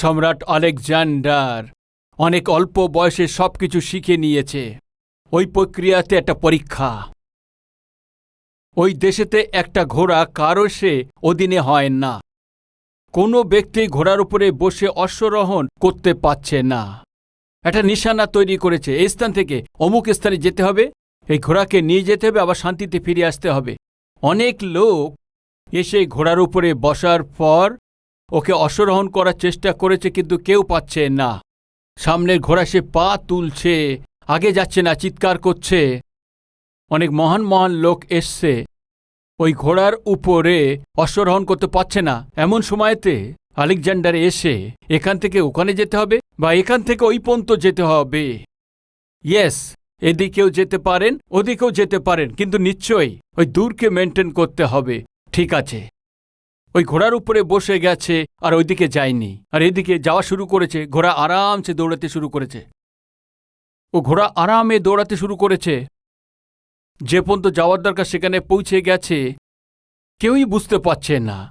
সম্রাট আলেকজান্ডার অনেক অল্প বয়সে সবকিছু শিখে নিয়েছে। ওই প্রক্রিয়াতে একটা পরীক্ষা। ওই দেশেতে একটা ঘোড়া কারও সে অধীনে হয় না। কোনো ব্যক্তি ঘোড়ার উপরে বসে অশ্বরোহণ করতে পারছে না। একটা নিশানা তৈরি করেছে। এই স্থান থেকে অমুক স্থানে যেতে হবে। এই ঘোড়াকে নিয়ে যেতে হবে, আবার শান্তিতে ফিরে আসতে হবে। অনেক লোক এসে ঘোড়ার উপরে বসার পর ওকে অশ্বরোহণ করার চেষ্টা করেছে কিন্তু কেউ পাচ্ছে না। সামনের ঘোড়া সে পা তুলছে, আগে যাচ্ছে না, চিৎকার করছে। অনেক মহান মহান লোক এসছে। ওই ঘোড়ার উপরে অশ্বরোহণ করতে পারছে না। এমন সময়তে আলেকজান্ডার এসে এখান থেকে ওখানে যেতে হবে বা এখান থেকে ওই পর্যন্ত যেতে হবে। ইয়েস, এদিকেও যেতে পারেন, ওদিকেও যেতে পারেন, কিন্তু নিশ্চয়ই ওই দূরকে মেনটেন করতে হবে। ঠিক আছে। ওই ঘোড়ার উপরে বসে গেছে আর ওইদিকে যায়নি। আর এদিকে যাওয়া শুরু করেছে, ঘোড়া আরামসে দৌড়াতে শুরু করেছে। ও ঘোড়া আরামে দৌড়াতে শুরু করেছে। যে পর্যন্ত যাওয়ার দরকার সেখানে পৌঁছে গেছে, কেউই বুঝতে পারছে না।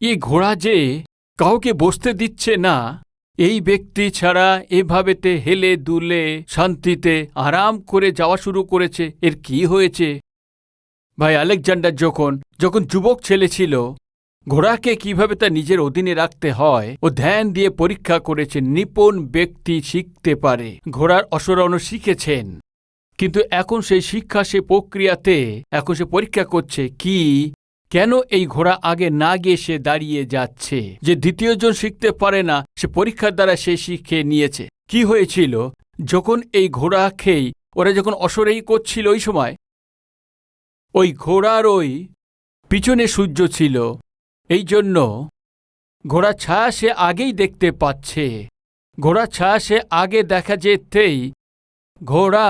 এই ঘোড়া যে কাউকে বসতে দিচ্ছে না, এই ব্যক্তি ছাড়া এভাবেতে হেলে দুলে শান্তিতে আরাম করে যাওয়া শুরু করেছে। এর কি হয়েছে? ভাই আলেকজান্ডার যখন যখন যুবক ছেলে ছিল, ঘোড়াকে কীভাবে তা নিজের অধীনে রাখতে হয়, ও ধ্যান দিয়ে পরীক্ষা করেছে, নিপুণ ব্যক্তি শিখতে পারে। ঘোড়ার অসরণ শিখেছেন। কিন্তু এখন সেই শিক্ষা সে প্রক্রিয়াতে, এখন সে পরীক্ষা করছে কি, কেন এই ঘোড়া আগে না গিয়ে সে দাঁড়িয়ে যাচ্ছে? যে দ্বিতীয়জন শিখতে পারে না, সে পরীক্ষার দ্বারা সে শিখে নিয়েছে। কি হয়েছিল? যখন এই ঘোড়া খেই ওরা যখন অসরেই করছিল ওই সময়, ওই ঘোড়ার ওই পিছনে সূর্য ছিল। এই জন্য ঘোড়া ছায়া সে আগেই দেখতে পাচ্ছে। ঘোড়া ছায়া সে আগে দেখা যেতেই ঘোড়া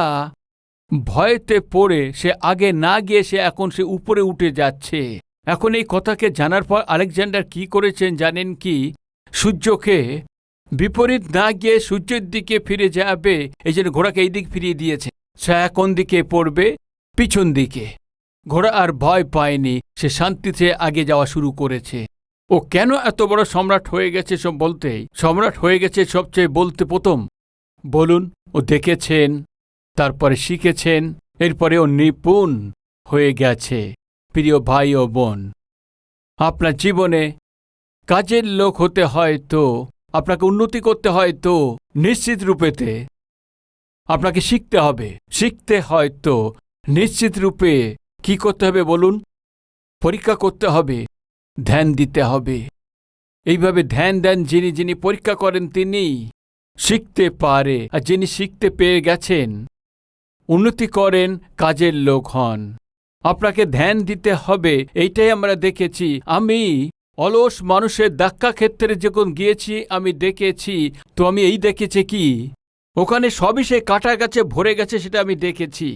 ভয়তে পড়ে, সে আগে না গিয়ে সে এখন সে উপরে উঠে যাচ্ছে। এখন এই কথাকে জানার পর আলেকজান্ডার কি করেছেন জানেন কি? সূর্যকে বিপরীত না গিয়ে সূর্যের দিকে ফিরে যাবে, এই জন্য ঘোড়াকে এই দিক ফিরিয়ে দিয়েছে। ছায়া কোন দিকে পড়বে? পিছন দিকে। ঘোড়া আর ভয় পায়নি, সে শান্তিতে আগে যাওয়া শুরু করেছে। ও কেন এত বড় সম্রাট হয়ে গেছে সব বলতেই সম্রাট হয়ে গেছে সবচেয়ে বলতে প্রথম। বলুন, ও দেখেছেন, তারপরে শিখেছেন, এরপরে ও নিপুণ হয়ে গেছে। প্রিয় ভাই ও বোন, আপনার জীবনে কাজের লোক হতে হয় তো আপনাকে উন্নতি করতে হয় তো নিশ্চিত রূপেতে আপনাকে শিখতে হবে। শিখতে হয় তো নিশ্চিত রূপে কি করতে হবে বলুন? পরীক্ষা করতে হবে, ধ্যান দিতে হবে। এইভাবে ধ্যান দেন যিনি যিনি পরীক্ষা করেন তিনি শিখতে পারে, আর যিনি শিখতে পেয়ে গেছেন, উন্নতি করেন, কাজের লোক হন। আপনাকে ধ্যান দিতে হবে, এইটাই আমরা দেখেছি। আমি অলস মানুষের দাক্কা ক্ষেত্রে যখন গিয়েছি, আমি দেখেছি, তো আমি এই দেখেছি কি? ওখানে সবই সে কাটা গেছে ভরে গেছে, সেটা আমি দেখেছি।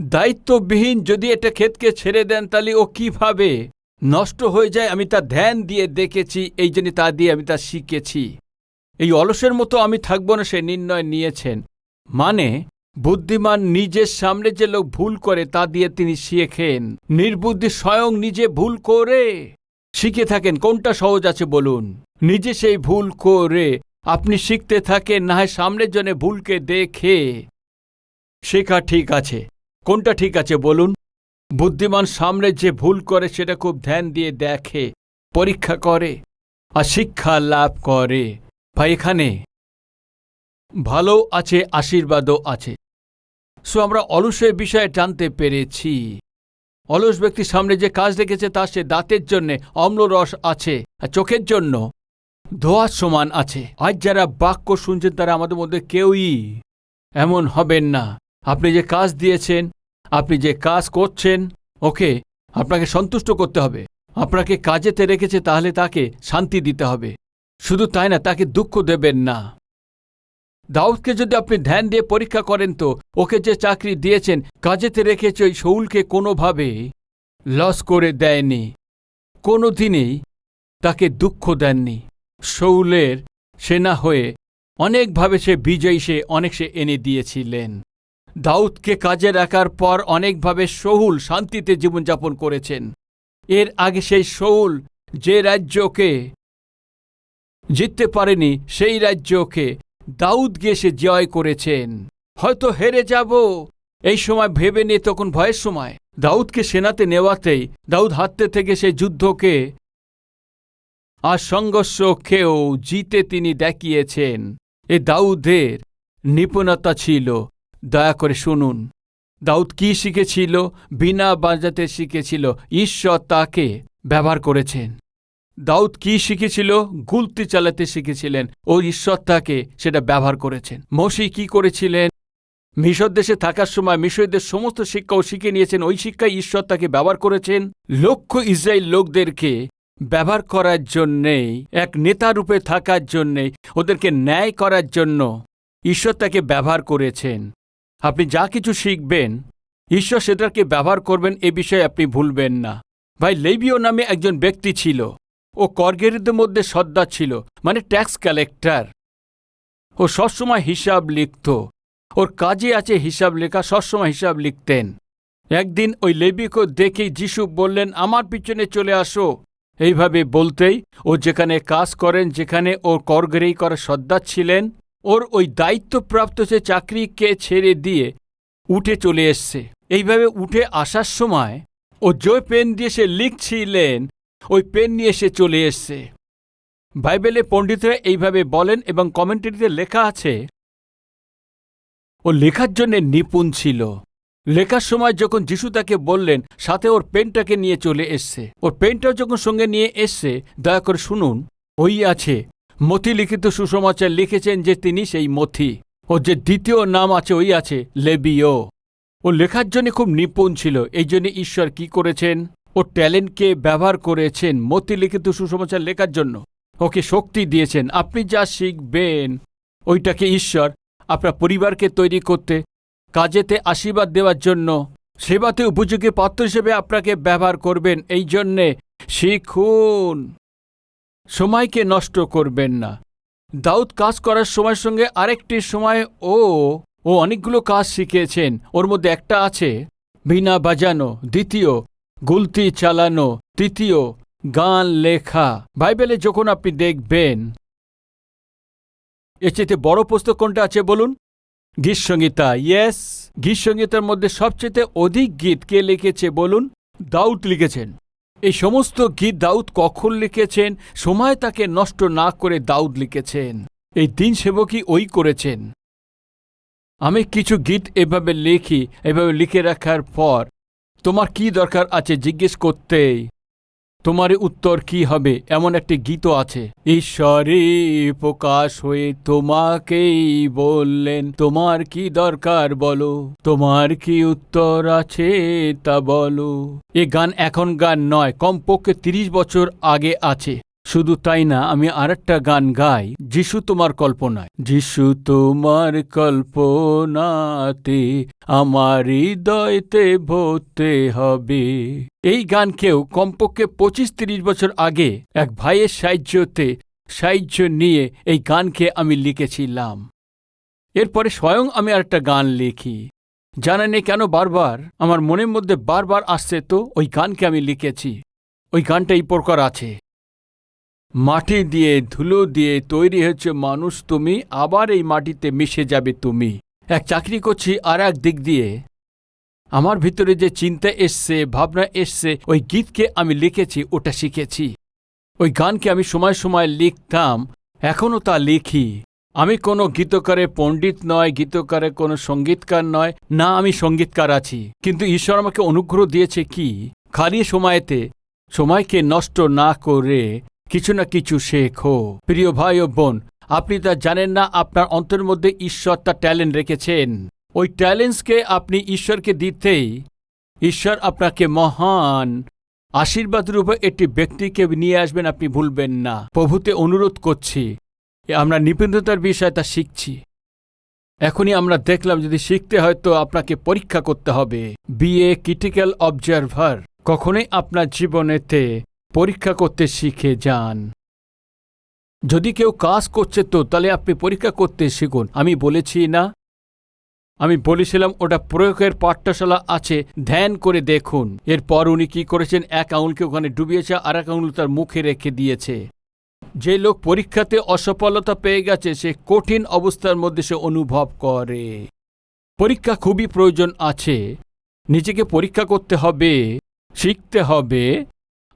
দায়িত্ববিহীন যদি এটা ক্ষেতকে ছেড়ে দেন, তাহলে ও কীভাবে? নষ্ট হয়ে যায়, আমি তা ধ্যান দিয়ে দেখেছি, এই জন্য তা দিয়ে আমি তা শিখেছি। এই অলসের মতো আমি থাকব না, সে নির্ণয় নিয়েছেন। মানে বুদ্ধিমান নিজের সামনে যে লোক ভুল করে, তা দিয়ে তিনি শিখেন। নির্বুদ্ধি স্বয়ং নিজে ভুল করে। শিখে থাকেন, কোনটা সহজ আছে বলুন? নিজে সেই ভুল করে, আপনি শিখতে থাকেন, না হয় সামনের জন্য ভুলকে দেখে। শেখা ঠিক আছে। কোনটা ঠিক আছে বলুন? বুদ্ধিমান সামনে যে ভুল করে সেটা খুব ধ্যান দিয়ে দেখে, পরীক্ষা করে আর শিক্ষা লাভ করে। ভাই, এখানে ভালো আছে, আশীর্বাদও আছে। সো আমরা অলসের বিষয়ে জানতে পেরেছি। অলস ব্যক্তির সামনে যে কাজ রেখেছে তা সে দাঁতের জন্যে, অম্লরস আছে, আর চোখের জন্য ধোয়ার সমান আছে। আজ যারা বাক্য শুনছেন তারা আমাদের মধ্যে কেউই এমন হবেন না। আপনি যে কাজ দিয়েছেন, আপনি যে কাজ করছেন, ওকে, আপনাকে সন্তুষ্ট করতে হবে। আপনাকে কাজেতে রেখেছে তাহলে তাকে শান্তি দিতে হবে। শুধু তাই না, তাকে দুঃখ দেবেন না। দাউদকে যদি আপনি ধ্যান দিয়ে পরীক্ষা করেন তো, ওকে যে চাকরি দিয়েছেন, কাজেতে রেখেছে ওই শৌলকে কোনোভাবে লস করে দেয়নি। কোনো দিনেই তাকে দুঃখ দেননি। শৌলের সেনা হয়ে অনেকভাবে সে বিজয়ী, সে অনেক সে এনে দিয়েছিলেন। দাউদকে কাজে রাখার পর অনেকভাবে সহুল শান্তিতে জীবনযাপন করেছেন। এর আগে সেই শৌল যে রাজ্যকে জিততে পারেনি, সেই রাজ্যকে দাউদ গিয়ে সে জয় করেছেন। হয়তো হেরে যাব, এই সময় ভেবে নিয়ে তখন ভয়ের সময়। দাউদকে সেনাতে নেওয়াতেই, দাউদ হাততে থেকে সেই যুদ্ধকে আর সংঘর্ষকেও জিতে তিনি দেখিয়েছেন। এ দাউদের নিপুণতা ছিল। দয়া করে শুনুন। দাউদ কি শিখেছিল? বিনা বাজাতে শিখেছিল। ঈশ্বর তাকে ব্যবহার করেছেন। দাউদ কি শিখেছিল? গুলতি চালাতে শিখেছিলেন। ও ঈশ্বর তাকে সেটা ব্যবহার করেছেন। মসি কি করেছিলেন? মিশর দেশে থাকার সময় মিশরীদের সমস্ত শিক্ষাও শিখে নিয়েছেন। ওই শিক্ষায় ঈশ্বর তাকে ব্যবহার করেছেন। লক্ষ্য ইসরায়েল লোকদেরকে ব্যবহার করার জন্যেই, এক নেতা রূপে থাকার জন্যেই, ওদেরকে ন্যায় করার জন্য ঈশ্বর তাকে ব্যবহার করেছেন। আপনি যা কিছু শিখবেন, ঈশ্বর সেটাকে ব্যবহার করবেন, এ বিষয়ে আপনি ভুলবেন না। ভাই, লেবিও নামে একজন ব্যক্তি ছিল। ও করগেরিদের মধ্যে সর্দার ছিল মানে ট্যাক্স কালেক্টর ও সবসময় হিসাব লিখত। ওর কাজে আছে হিসাব লেখা, সবসময় হিসাব লিখতেন। একদিন ওই লেবিকে দেখেই যিশু বললেন, আমার পিছনে চলে আসো। এইভাবে বলতেই ও যেখানে কাজ করেন, যেখানে ওর করগেরেই করা সর্দার ছিলেন ওর ওই দায়িত্বপ্রাপ্ত সে চাকরিকে ছেড়ে দিয়ে উঠে চলে এসছে। এইভাবে উঠে আসার সময় ও যে পেন দিয়ে সে লিখছিলেন, ওই পেন নিয়ে সে চলে এসছে। বাইবেলে পণ্ডিতরা এইভাবে বলেন এবং কমেন্টারিতে লেখা আছে, ও লেখার জন্য নিপুণ ছিল। লেখার সময় যখন যিশু তাকে বললেন, সাথে ওর পেনটাকে নিয়ে চলে এসছে। ওর পেনটাও যখন সঙ্গে নিয়ে এসছে, দয়া করে শুনুন, ওই আছে মথি লিখিত সুসমাচার লিখেছেন যে তিনি সেই মথি ওর যে দ্বিতীয় নাম আছে ওই আছে লেবিও। ও লেখার জন্য খুব নিপুণ ছিল, এই জন্য ঈশ্বর কি করেছেন? ও ট্যালেন্টকে ব্যবহার করেছেন মতি লিখিত সুসমাচার লেখার জন্য। ওকে শক্তি দিয়েছেন, আপনি যা শিখবেন, ওইটাকে ঈশ্বর আপনার পরিবারকে তৈরি করতে, কাজেতে আশীর্বাদ দেওয়ার জন্য, সেবাতে উপযোগী পাত্র হিসেবে আপনাকে ব্যবহার করবেন, এই জন্যে শিখুন। সময়কে নষ্ট করবেন না। দাউদ কাজ করার সময়ের সঙ্গে আরেকটি সময় ও ও অনেকগুলো কাজ শিখেছেন ওর মধ্যে একটা আছে, বিনা বাজানো। দ্বিতীয়, গুলতি চালানো। তৃতীয়, গান লেখা। বাইবেলে যখন আপনি দেখবেন, এর চেয়ে বড় পুস্তক কোনটা আছে বলুন? গীতসংগীতা ইয়েস গীতসংগীতার মধ্যে সবচেয়ে অধিক গীত কে লিখেছে বলুন? দাউদ লিখেছেন। এই সমস্ত গীত দাউদ কখন লিখেছেন? সময় তাকে নষ্ট না করে দাউদ লিখেছেন। এই দিন সেবকই ওই করেছেন। আমি কিছু গীত এভাবে লিখি, এভাবে লিখে রাখার পর তোমার কি দরকার আছে জিজ্ঞেস করতেই। তোমার উত্তর কি হবে? এমন একটি গীত আছে। ঈশ্বরে প্রকাশ হয়ে তোমাকেই বললেন, তোমার কি দরকার বলো? তোমার কি উত্তর আছে তা বলো। এ গান এখন গান নয়, কমপক্ষে তিরিশ বছর আগে আছে। শুধু তাই না, আমি আরেকটা গান গাই, যিশু তোমার কল্পনায়। যিশু তোমার কল্পনাতে আমার হৃদয়তে ভরতে হবে। এই গান গানকেও কমপক্ষে পঁচিশ তিরিশ বছর আগে এক ভাইয়ের সাহায্যতে, সাহায্য নিয়ে এই গানকে আমি লিখেছিলাম। এরপরে স্বয়ং আমি আরেকটা গান লিখি। জানা নেই কেন বারবার, আমার মনের মধ্যে বারবার আসছে তো, ওই গানকে আমি লিখেছি। ওই গানটা এই প্রকার আছে। মাটি দিয়ে ধুলো দিয়ে তৈরি হচ্ছে মানুষ তুমি, আবার এই মাটিতে মিশে যাবে তুমি। এক চাকরি করছি আর এক দিক দিয়ে। আমার ভিতরে যে চিন্তা এসছে, ভাবনা এসছে, ওই গীতকে আমি লিখেছি, ওটা শিখেছি। ওই গানকে আমি সময় সময় লিখতাম এখনও তা লিখি। আমি কোনো গীতকারে পণ্ডিত নয়, গীতকারে কোনো সঙ্গীতকার নয়, না আমি সঙ্গীতকার আছি। কিন্তু ঈশ্বর আমাকে অনুগ্রহ দিয়েছে কি? খালি সময়েতে, সময়কে নষ্ট না করে কিছু না কিছু শেখো প্রিয় ভাই ও বোন, আপনি তা জানেন না, আপনার অন্তরের মধ্যে ঈশ্বর তার ট্যালেন্ট রেখেছেন। ওই ট্যালেন্টসকে আপনি ঈশ্বরকে দিতেই ঈশ্বর আপনাকে মহান আশীর্বাদ রূপে একটি ব্যক্তিকে নিয়ে আসবেন আপনি ভুলবেন না। প্রভুতে অনুরোধ করছি, আমরা নিপুণতার বিষয়ে তা শিখছি। এখনই আমরা দেখলাম যদি শিখতে হয় তো আপনাকে পরীক্ষা করতে হবে। বিএ ক্রিটিক্যাল অবজারভার, কখনোই আপনার জীবনেতে পরীক্ষা করতে শিখে যান। যদি কেউ কাজ করছে তো তাহলে আপনি পরীক্ষা করতে শিখুন। আমি বলেছি না। আমি বলেছিলাম ওটা প্রয়োগের পাঠ্যশালা আছে, ধ্যান করে দেখুন। এরপর উনি কি করেছেন? এক আঙুলকে ওখানে ডুবিয়েছে আর এক আঙুল তার মুখে রেখে দিয়েছে। যে লোক পরীক্ষাতে অসফলতা পেয়ে গেছে, সে কঠিন অবস্থার মধ্যে সে অনুভব করে। পরীক্ষা খুবই প্রয়োজন আছে। নিজেকে পরীক্ষা করতে হবে, শিখতে হবে।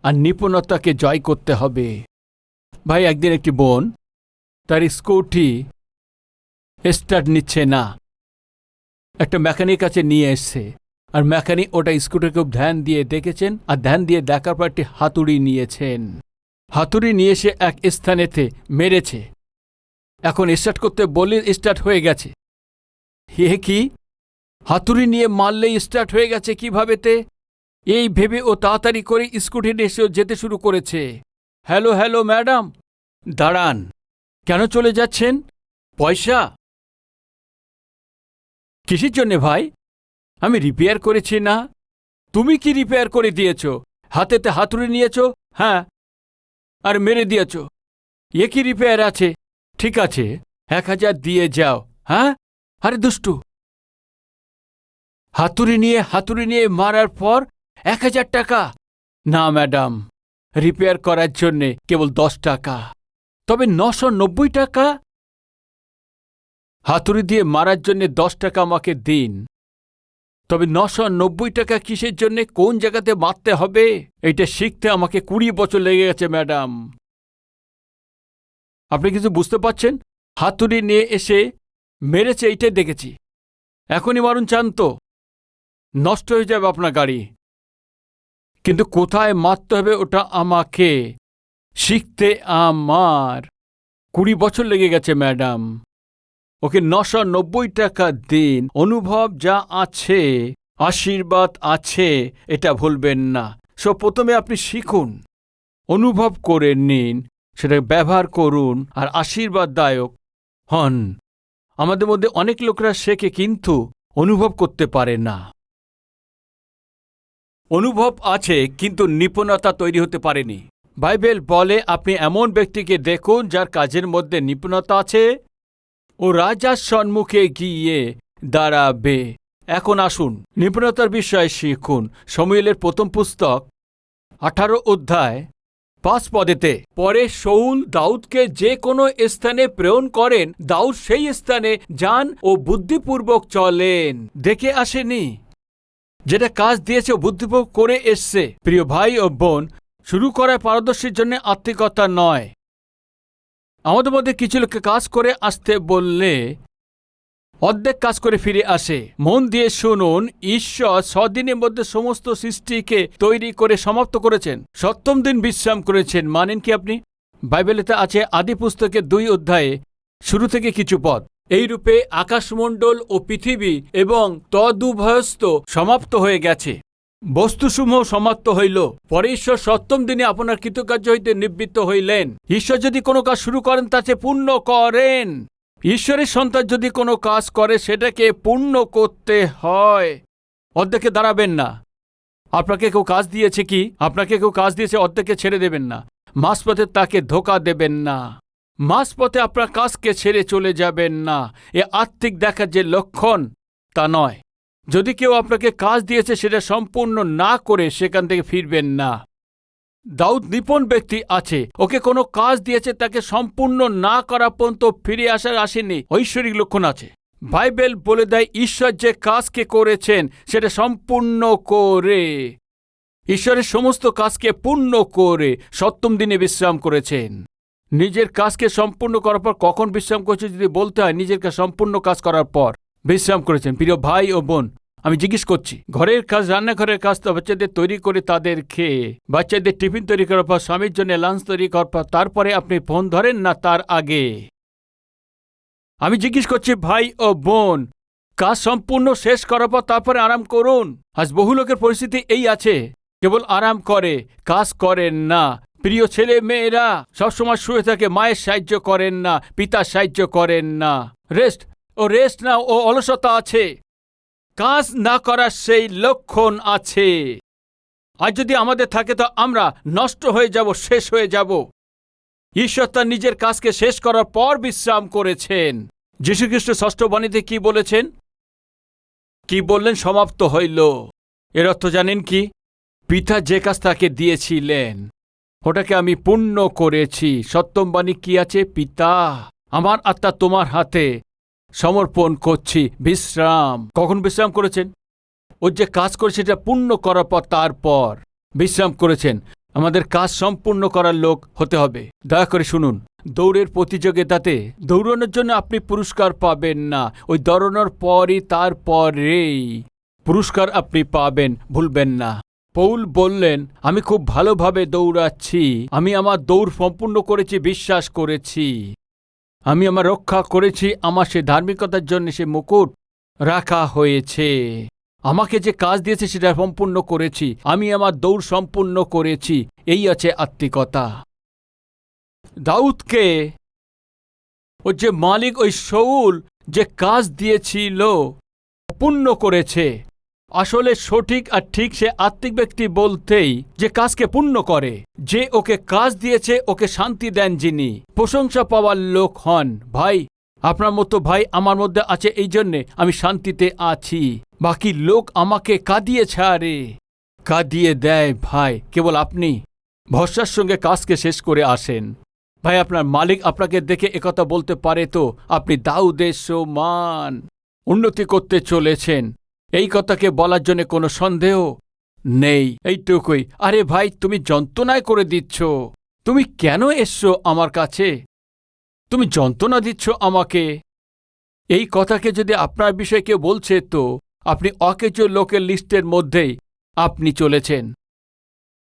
আর নিপুণতাকে জয় করতে হবে। ভাই, একদিন একটি বোন, তার স্কুটি স্টার্ট নিচ্ছে না। একটা মেকানিক কাছে নিয়ে এসছে। আর মেকানিক ওটা স্কুটার খুব ধ্যান দিয়ে দেখেছেন। আর ধ্যান দিয়ে দেখার পর একটি হাতুড়ি নিয়েছেন। হাতুড়ি নিয়ে এসে এক স্থানেতে মেরেছে। এখন স্টার্ট করতে বললে স্টার্ট হয়ে গেছে। হে কি? হাতুড়ি নিয়ে মারলেই স্টার্ট হয়ে গেছে কিভাবেতে এই ভেবে ও তাড়াতাড়ি করে স্কুটি এসে যেতে শুরু করেছে। Hello hello madam. দাঁড়ান। কেন চলে যাচ্ছেন? পয়সা? কিসের জন্যে ভাই? আমি রিপেয়ার করেছি না। তুমি কি রিপেয়ার করে দিয়েছ? হাতেতে হাতুড়ি নিয়েছ? হ্যাঁ। আর মেরে দিয়েছ। এ কি রিপেয়ার আছে? ঠিক আছে। এক হাজার দিয়ে যাও। হ্যাঁ? আরে দুষ্টু। হাতুড়ি নিয়ে হাতুড়ি নিয়ে মারার পর এক হাজার টাকা। না, ম্যাডাম, রিপেয়ার করার জন্যে কেবল দশ টাকা। তবে নশো নব্বই টাকা? হাতুড়ি দিয়ে মারার জন্যে দশ টাকা আমাকে দিন। তবে নশো নব্বই টাকা কিসের জন্যে, কোন জায়গাতে মারতে হবে? এটা শিখতে আমাকে কুড়ি বছর লেগে গেছে, ম্যাডাম। আপনি কিছু বুঝতে পারছেন? হাতুড়ি নিয়ে এসে মেরেছে, এইটাই দেখেছি। এখনই মারুন, চান তো। নষ্ট হয়ে যাবে আপনার গাড়ি। কিন্তু কোথায় মারতে হবে ওটা আমাকে? শিখতে আমার। কুড়ি বছর লেগে গেছে, ম্যাডাম। ওকে নশো নব্বই টাকা দিন। অনুভব যা আছে, আশীর্বাদ আছে, এটা ভুলবেন না। সো প্রথমে আপনি শিখুন, অনুভব করে নিন সেটা ব্যবহার করুন, আর আশীর্বাদদায়ক হন। আমাদের মধ্যে অনেক লোকরা শেখে কিন্তু অনুভব করতে পারে না। অনুভব আছে, কিন্তু নিপুণতা তৈরি হতে পারেনি। বাইবেল বলে, আপনি এমন ব্যক্তিকে দেখুন যার কাজের মধ্যে নিপুণতা আছে ও রাজার সম্মুখে গিয়ে দাঁড়াবে। এখন আসুন, নিপুণতার বিষয়ে শিখুন। সমুয়েলের প্রথম পুস্তক, আঠারো অধ্যায়, পাঁচ পদেতে, পরে শৌল দাউদকে যে কোনো স্থানে প্রেরণ করেন, দাউদ সেই স্থানে যান ও বুদ্ধিপূর্বক চলেন। দেখে আসেনি? যেটা কাজ দিয়েছে বুদ্ধিপূর্বক করে এসছে। প্রিয় ভাই ও বোন, শুরু করার পারদর্শীর জন্য আত্মিকতা নয়। আমাদের মধ্যে কিছু লোককে কাজ করে আসতে বললে অর্ধেক কাজ করে ফিরে আসে। মন দিয়ে শুনুন, ঈশ্বর ছদিনের মধ্যে সমস্ত সৃষ্টিকে তৈরি করে সমাপ্ত করেছেন। সপ্তম দিন বিশ্রাম করেছেন। মানেন কি আপনি? বাইবেলেতে আছে আদি পুস্তকের দুই অধ্যায়ে, শুরু থেকে কিছু পদ এইরূপে আকাশমণ্ডল ও পৃথিবী এবং তদুভয়স্ত সমাপ্ত হয়ে গেছে। বস্তুসমূহ সমাপ্ত হইল। পরে ঈশ্বর সপ্তম দিনে আপনার কৃতকার্য হইতে নিবৃত্ত হইলেন। ঈশ্বর যদি কোনো কাজ শুরু করেন, তাতে পূর্ণ করেন। ঈশ্বরের সন্তান যদি কোনো কাজ করে, সেটাকে পূর্ণ করতে হয়। অর্ধেকে দাঁড়াবেন না। আপনাকে কেউ কাজ দিয়েছে কি? আপনাকে কেউ কাজ দিয়েছে, অর্ধেকে ছেড়ে দেবেন না। মাঝপথে তাকে ধোকা দেবেন না। মাঝপথে আপনার কাজকে ছেড়ে চলে যাবেন না। এ আত্মিক দেখার যে লক্ষণ, তা নয়। যদি কেউ আপনাকে কাজ দিয়েছে, সেটা সম্পূর্ণ না করে সেখান থেকে ফিরবেন না। দাউদ নিপুণ ব্যক্তি আছে। ওকে কোনো কাজ দিয়েছে, তাকে সম্পূর্ণ না করা পর্যন্ত ফিরে আসার আসেনি। ঐশ্বরিক লক্ষণ আছে। বাইবেল বলে দেয়, ঈশ্বর যে কাজকে করেছেন, সেটা সম্পূর্ণ করে। ঈশ্বরের সমস্ত কাজকে পূর্ণ করে সপ্তম দিনে বিশ্রাম করেছেন। নিজের কাজকে সম্পূর্ণ করার পর কখন বিশ্রাম করছে যদি বলতে হয়, নিজের কাজ সম্পূর্ণ কাজ করার পর বিশ্রাম করেছেন। প্রিয় ভাই ও বোন, আমি জিজ্ঞেস করছি, ঘরের কাজ, রান্নাঘরের কাজ তো বাচ্চাদের তৈরি করে তাদের খেয়ে, বাচ্চাদের টিফিন তৈরি করার পর স্বামীর জন্য লাঞ্চ তৈরি করার পর তারপরে আপনি ফোন ধরেন না তার আগে? আমি জিজ্ঞেস করছি, ভাই ও বোন, কাজ সম্পূর্ণ শেষ করার পর তারপরে আরাম করুন? আজ বহু লোকের পরিস্থিতি এই আছে। কেবল আরাম করে, কাজ করেন না। প্রিয় ছেলে মেয়েরা সবসময় শুয়ে থাকে, মায়ের সাহায্য করেন না, পিতার সাহায্য করেন না। রেস্ট ও রেস্ট না ও অলসতা আছে। কাজ না করার সেই লক্ষণ আছে। আর যদি আমাদের থাকে, তো আমরা নষ্ট হয়ে যাব, শেষ হয়ে যাব। ঈশ্বর তার নিজের কাজকে শেষ করার পর বিশ্রাম করেছেন। যীশুখ্রিস্ট ষষ্ঠ বাণীতে কি বলেছেন? কি বললেন? সমাপ্ত হইল। এর অর্থ জানেন কি? পিতা যে কাজ তাকে দিয়েছিলেন। ওটাকে আমি পূর্ণ করেছি। সত্যমবাণী কি আছে? পিতা, আমার আত্মা তোমার হাতে সমর্পণ করছি। বিশ্রাম। কখন বিশ্রাম করেছেন? ওর যে কাজ করেছে সেটা পূর্ণ করার পর তারপর বিশ্রাম করেছেন। আমাদের কাজ সম্পূর্ণ করার লোক হতে হবে। দয়া করে শুনুন। দৌড়ের প্রতিযোগিতাতে দৌড়ানোর জন্য আপনি পুরস্কার পাবেন না। ওই দৌড়ানোর পরই তারপরেই পুরস্কার আপনি পাবেন। ভুলবেন না। পৌল বললেন, আমি খুব ভালোভাবে দৌড়াচ্ছি। আমি আমার দৌড় সম্পূর্ণ করেছি, বিশ্বাস করেছি। আমি আমার রক্ষা করেছি, আমার সে ধার্মিকতার জন্য সে মুকুট রাখা হয়েছে। আমাকে যে কাজ দিয়েছে, সেটা সম্পূর্ণ করেছি। আমি আমার দৌড় সম্পূর্ণ করেছি। এই আছে আত্মিকতা। দাউদকে ও যে মালিক ওই শৌল যে কাজ দিয়েছিল পূর্ণ করেছে। আসলে সঠিক আর ঠিক সে আত্মিক ব্যক্তি বলতেই যে কাজকে পূর্ণ করে, যে ওকে কাজ দিয়েছে, ওকে শান্তি দেন যিনি। প্রশংসা পাওয়ার লোক হন। ভাই, আপনার মতো ভাই আমার মধ্যে আছে এই জন্যে আমি শান্তিতে আছি। বাকি লোক আমাকে কাঁদিয়ে ছাড়ে। কাঁদিয়ে দেয়, ভাই, কেবল আপনি। ভরসার সঙ্গে কাজকে শেষ করে আসেন। ভাই, আপনার মালিক আপনাকে দেখে একথা বলতে পারে তো আপনি দাউদের সমান। উন্নতি করতে চলেছেন। এই কথাকে বলার জন্য কোনো সন্দেহ নেই। এইটুকুই। আরে ভাই, তুমি যন্ত্রণায় করে দিচ্ছ। তুমি কেন এসছো আমার কাছে? তুমি যন্ত্রণা দিচ্ছ আমাকে। এই কথাকে যদি আপনার বিষয়ে কেউ বলছে তো আপনি অকেচ লোকের লিস্টের মধ্যেই আপনি চলেছেন।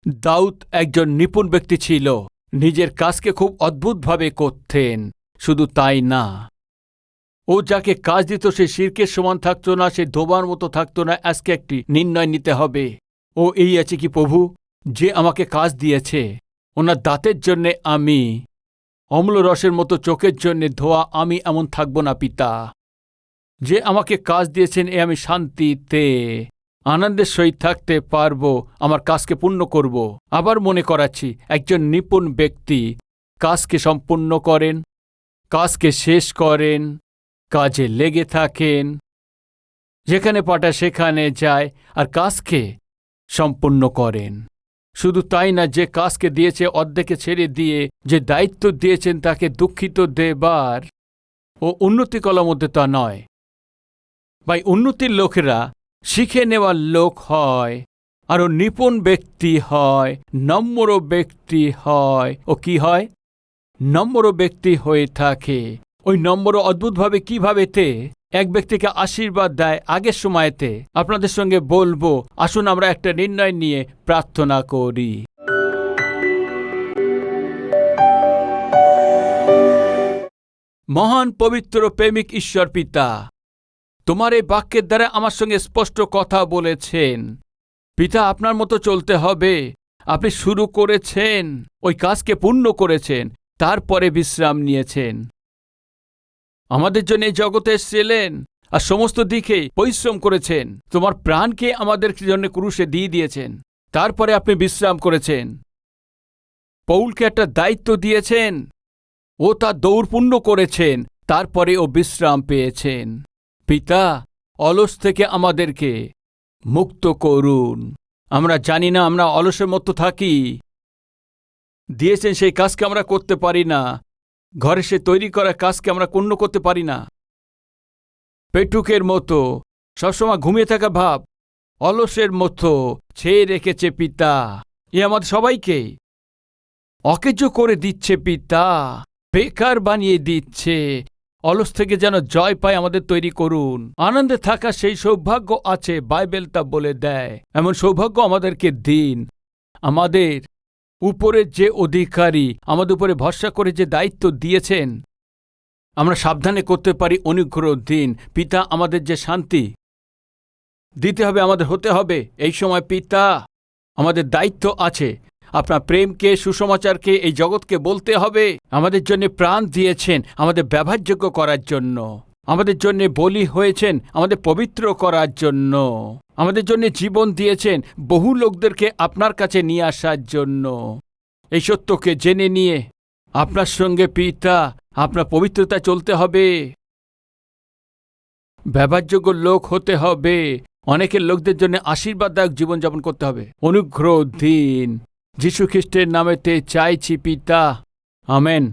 দাউদ একজন নিপুণ ব্যক্তি ছিল। নিজের কাজকে খুব অদ্ভুতভাবে করতেন। শুধু তাই না। ও যাকে কাজ দিত সে শির্কের সমান থাকতো না, সে ধোবার মতো থাকতো না, আজকে একটি নির্ণয় নিতে হবে। ও এই আছে কি প্রভু? যে আমাকে কাজ দিয়েছে। ওনার দাঁতের জন্যে আমি। অম্ল রসের মতো চোখের জন্যে ধোয়া আমি এমন থাকব না, পিতা। যে আমাকে কাজ দিয়েছেন, এ আমি শান্তিতে আনন্দের সহিত থাকতে পারব, আমার কাজকে পূর্ণ করব। আবার মনে করাচ্ছি, একজন নিপুণ ব্যক্তি কাজকে সম্পূর্ণ করেন, কাজকে শেষ করেন। কাজে লেগে থাকেন। যেখানে পাটা সেখানে যায় আর কাজকে সম্পূর্ণ করেন। শুধু তাই না, যে কাজকে দিয়েছে অর্ধেকে ছেড়ে দিয়ে, যে দায়িত্ব দিয়েছেন তাকে দুঃখিত দেবার ও উন্নতি মধ্যে তা নয়। ভাই, উন্নতির লোকেরা শিখে নেওয়ার লোক হয়, আরও নিপুণ ব্যক্তি হয়, নম্র ব্যক্তি হয়। ও কি হয়? নম্র ব্যক্তি হয়ে থাকে। ওই নম্বরও অদ্ভুতভাবে কীভাবে তে? এক ব্যক্তিকে আশীর্বাদ দেয় আগের সময়তে। আপনাদের সঙ্গে বলব, আসুন আমরা একটা নির্ণয় নিয়ে প্রার্থনা করি। মহান পবিত্র প্রেমিক ঈশ্বর পিতা, তোমার এই বাক্যের দ্বারা আমার সঙ্গে স্পষ্ট কথা বলেছেন। পিতা, আপনার মতো চলতে হবে। আপনি শুরু করেছেন, ওই কাজকে পূর্ণ করেছেন, তারপরে বিশ্রাম নিয়েছেন। আমাদের জন্য এই জগতে এসেছিলেন আর সমস্ত দিকে পরিশ্রম করেছেন। তোমার প্রাণকে আমাদের জন্য ক্রুশে দিয়ে দিয়েছেন। তারপরে আপনি বিশ্রাম করেছেন। পৌলকে একটা দায়িত্ব দিয়েছেন। ও তা দৌড়পূর্ণ করেছেন। তারপরে ও বিশ্রাম পেয়েছেন। পিতা, অলস থেকে আমাদেরকে মুক্ত করুন। আমরা জানি না, আমরা অলসের মতো থাকি। দিয়েছেন সেই কাজকে আমরা করতে পারি না। ঘরে সে তৈরি করা কাজকে আমরা পূর্ণ করতে পারি না। পেটুকের মতো, সবসময় ঘুমিয়ে থাকা ভাব, অলসের মতো, ছেয়ে রেখেছে পিতা। এ আমাদের সবাইকে। অকেজ করে দিচ্ছে পিতা, বেকার বানিয়ে দিচ্ছে। অলস থেকে যেন জয় পায় আমাদের তৈরি করুন। আনন্দে থাকা সেই সৌভাগ্য আছে বাইবেল তা বলে দেয়। এমন সৌভাগ্য আমাদেরকে দিন। আমাদের উপরে যে অধিকারী আমাদের উপরে ভরসা করে যে দায়িত্ব দিয়েছেন, আমরা সাবধানে করতে পারি অনুগ্রহ দিন। পিতা, আমাদের যে শান্তি, দিতে হবে, আমাদের হতে হবে। এই সময় পিতা, আমাদের দায়িত্ব আছে। আপনার প্রেমকে, সুসমাচারকে, এই জগৎকে বলতে হবে। আমাদের জন্য প্রাণ দিয়েছেন, আমাদের ব্যবহারযোগ্য করার জন্য। আমাদের জন্য বলি হয়েছেন, আমাদের পবিত্র করার জন্য। আমাদের জন্য জীবন দিয়েছেন বহু লোকদেরকে আপনার কাছে নিয়ে আসার জন্য। এই সত্যকে জেনে নিয়ে আপনার সঙ্গে পিতা, আপনার পবিত্রতা চলতে হবে। ব্যবহারযোগ্য লোক হতে হবে। অনেকের লোকদের জন্য আশীর্বাদদায়ক জীবনযাপন করতে হবে। অনুগ্রহ দিন। যীশু খ্রিস্টের নামেতে চাইছি পিতা। আমেন।